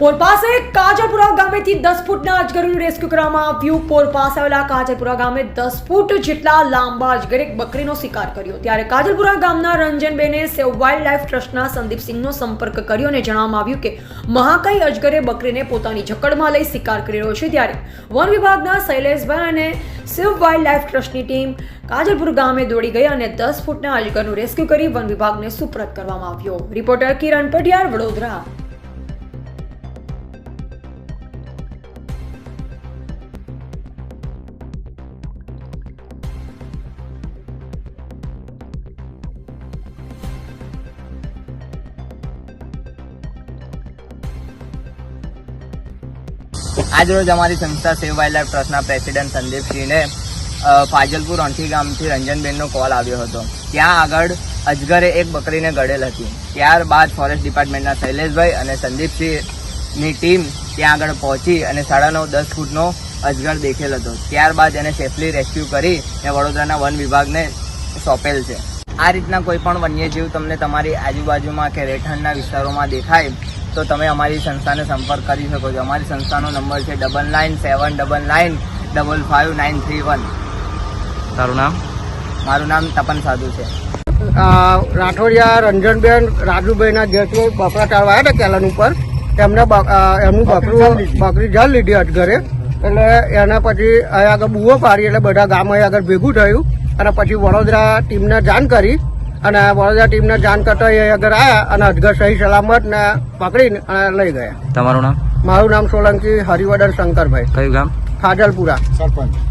પોર પાસે કાજલપુરા ગામેથી દસ ફૂટના અજગરનું રેસ્ક્યુ કરવામાં આવ્યું. પોરપાસ આવેલા કાજલપુરા ગામે દસ ફૂટ જેટલા લાંબા અજગરે એક બકરીનો શિકાર કર્યો. ત્યારે કાજલપુરા ગામના રંજનબેને સેવ વાઇલ્ડ લાઇફ ટ્રસ્ટના સંદીપસિંહનો સંપર્ક કર્યો અને જણાવવામાં આવ્યું કે મહાકાઈ અજગરે બકરીને પોતાની જકડમાં લઈ શિકાર કરી રહ્યો છે. ત્યારે વન વિભાગના શૈલેષભાઈ અને સેવ વાઇલ્ડ લાઇફ ટ્રસ્ટની ટીમ કાજલપુર ગામે દોડી ગઈ અને દસ ફૂટના અજગરનું રેસ્ક્યુ કરી વન વિભાગને સુપ્રત કરવામાં આવ્યો. રિપોર્ટર કિરણ પટિયાર, વડોદરા. આજરોજ અમારી સંસ્થા સેવ વાઇલ્ડ લાઇફ ટ્રસ્ટના પ્રેસિડેન્ટ સંદીપસિંહને ફાજલપુર ઓંઠી ગામથી રંજનબેનનો કોલ આવ્યો હતો. ત્યાં આગળ અજગરે એક બકરીને ગળેલ હતી. ત્યારબાદ ફોરેસ્ટ ડિપાર્ટમેન્ટના શૈલેષભાઈ અને સંદીપસિંહની ટીમ ત્યાં આગળ પહોંચી અને સાડા નવ, દસ ફૂટનો અજગર દેખેલ હતો. ત્યારબાદ એને સેફલી રેસ્ક્યુ કરી ને વડોદરાના વન વિભાગને સોંપેલ છે. આ રીતના કોઈ પણ વન્યજીવ તમને તમારી આજુબાજુમાં કે રહેઠાણના વિસ્તારોમાં દેખાય તો તમે અમારી સંસ્થાને સંપર્ક કરી શકો છો. અમારી સંસ્થાનો નંબર છે double nine seven double nine double five nine three one. તારું નામ? મારું નામ તપન સાધુ છે. રાઠોડિયા રંજનબેન રાજુભાઈના જેટલું બકરા ચાલવા આવ્યા હતા કેલન ઉપર. એમને એમનું બકરું બકરી જળ લીધી. અટઘરે એટલે એના પછી અહીંયા આગળ બૂવો પાડી એટલે બધા ગામ અહીંયા આગળ ભેગું થયું. અને પછી વડોદરા ટીમને જાણ કરી. અને વડોદરા ટીમને જાણ કરતા એ આગળ આવ્યા અને અજગર સહી સલામત ને પકડીને અને લઈ ગયા. તમારું નામ? મારું નામ સોલંકી હરિવર્ધન શંકરભાઈ. કયું ગામ? ખાજલપુરા. સરપંચ.